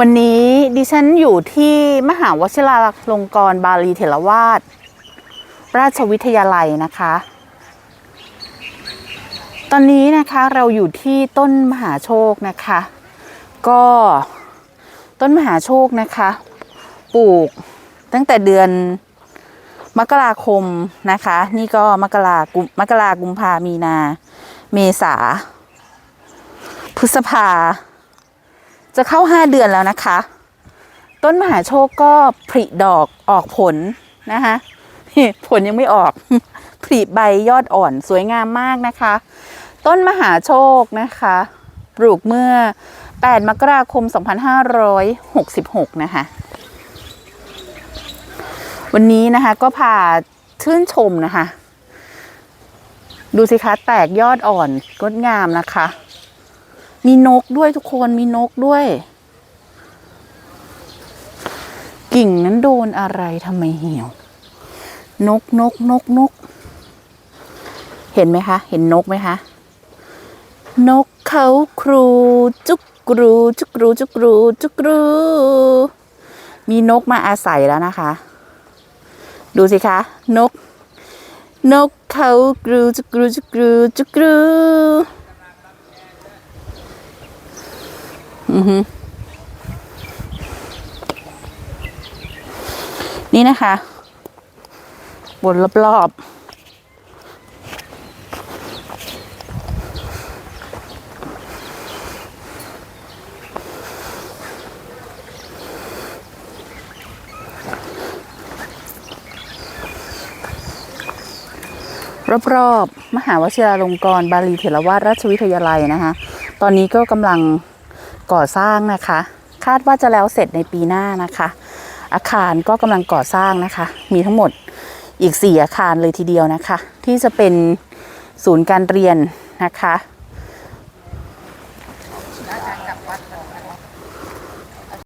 วันนี้ดิฉันอยู่ที่มหาวชิราลงกรบาลีเถรวาทราชวิทยาลัยนะคะ ตอนนี้นะคะเราอยู่ที่ต้นมหาโชคนะคะ ก็ต้นมหาโชคนะคะ ปลูกตั้งแต่เดือนมกราคมนะคะ นี่ก็มกรากุมมกรากุมภามีนา เมษา พฤษภา จะเข้าห้าเดือนแล้วนะคะ ต้นมหาโชคก็ผลิดอกออกผลนะคะนี่ผลยังไม่ออกผลิใบยอดอ่อนสวยงามมากนะคะ ต้นมหาโชคนะคะ ปลูกเมื่อ 8 มกราคม 2566 นะคะ วันนี้นะคะก็พาชื่นชมนะคะ ดูสิคะแตกยอดอ่อนงดงามนะคะ มีนกด้วยทุกคนมีนกด้วย กิ่งนั้นโดนอะไรทำไมเหี่ยว นกนกนกนก เห็นไหมคะ เห็นนกไหมคะ นกเขาครูจุกกรูจุกกรูจุกกรูจุกกรู มีนกมาอาศัยแล้วนะคะ ดูสิคะ นก นกเขากรูจุกกรูจุกกรูจุกกรู อือฮึ นี่นะคะ บนรอบๆรอบๆ มหาวชิราลงกรณ์บาลีเถรวาทราชวิทยาลัยนะคะ ตอนนี้ก็กำลัง ก่อสร้างนะคะ คาดว่าจะแล้วเสร็จในปีหน้านะคะ อาคารก็กำลังก่อสร้างนะคะ มีทั้งหมดอีก 4 อาคารเลยทีเดียวนะคะ ที่จะเป็นศูนย์การเรียนนะคะ